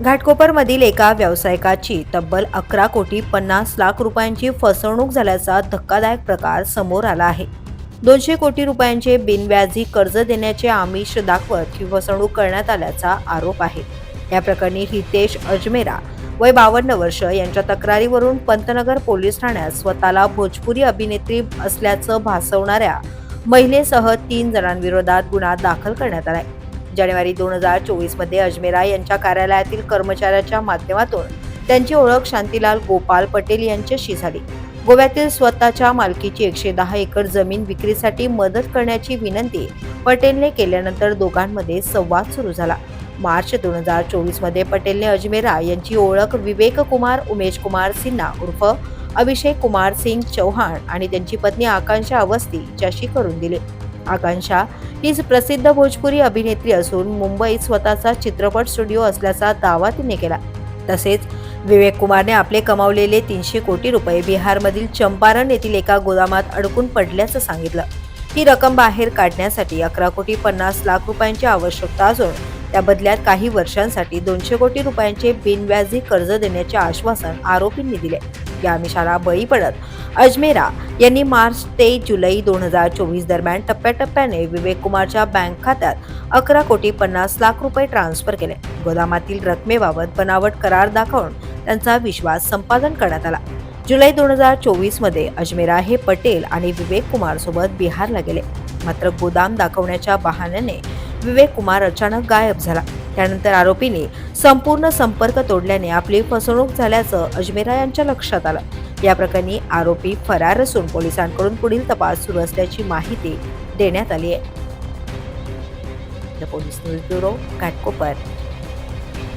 घाटकोपरमधील एका व्यावसायिकाची तब्बल अकरा कोटी पन्नास लाख रुपयांची फसवणूक झाल्याचा धक्कादायक प्रकार समोर आला आहे. दोनशे कोटी रुपयांचे बिनव्याजी कर्ज देण्याचे आमिष दाखवत ही फसवणूक करण्यात आल्याचा आरोप आहे. या प्रकरणी हितेश अजमेरा वय बावन्न वर्ष यांच्या तक्रारीवरून पंतनगर पोलीस ठाण्यात स्वतःला भोजपुरी अभिनेत्री असल्याचं भासवणाऱ्या महिलेसह तीन जणांविरोधात गुन्हा दाखल करण्यात आला आहे जानेवारी दोन हजार चोवीसमध्ये अजमेरा यांच्या कार्यालयातील कर्मचाऱ्याच्या माध्यमातून त्यांची ओळख शांतीलाल गोपाल पटेल यांच्याशी झाली. गोव्यातील स्वतःच्या मालकीची एकशे दहा एकर जमीन विक्रीसाठी मदत करण्याची विनंती पटेलने केल्यानंतर दोघांमध्ये संवाद सुरू झाला. मार्च दोन हजार चोवीसमध्ये पटेलने अजमेरा यांची ओळख विवेक कुमार उमेश कुमार सिन्हा उर्फ अभिषेक कुमार सिंग चौहान आणि त्यांची पत्नी आकांक्षा अवस्थी ज्याशी करून दिली. आकांक्षा. हीच प्रसिद्ध भोजपुरी अभिनेत्री असून मुंबईत स्वतःचा चित्रपट स्टुडिओ असल्याचा दावा तिने केला. तसेच विवेक कुमारने आपले कमावलेले तीनशे कोटी रुपये बिहारमधील चंपारण येथील एका गोदामात अडकून पडल्याचं सांगितलं. ही रक्कम बाहेर काढण्यासाठी अकरा कोटी पन्नास लाख रुपयांची आवश्यकता असून त्या बदल्यात काही वर्षांसाठी दोनशे कोटी रुपयांचे बिनव्याजी कर्ज देण्याचे आश्वासन आरोपींनी दिले. या आमिषाला बळी पडत. अजमेरा यांनी मार्च ते जुलै दोन हजार चोवीस दरम्यान टप्प्याटप्प्याने विवेक कुमारच्या बँक खात्यात अकरा कोटी पन्नास लाख रुपये ट्रान्स्फर केले. गोदामातील रकमेबाबत बनावट करार दाखवून त्यांचा विश्वास संपादन करण्यात आला. जुलै दोन हजार चोवीसमध्ये अजमेरा हे पटेल आणि विवेक कुमार सोबत बिहारला गेले. मात्र गोदाम दाखवण्याच्या बहाण्याने विवेक कुमार अचानक गायब झाला. त्यानंतर आरोपीने संपूर्ण संपर्क तोडल्याने आपली फसवणूक झाल्याचं अजमेरा यांच्या लक्षात आलं. या प्रकरणी आरोपी फरार असून पोलिसांकडून पुढील तपास सुरू असल्याची माहिती देण्यात आली आहे. Police news bureau Ghatkopar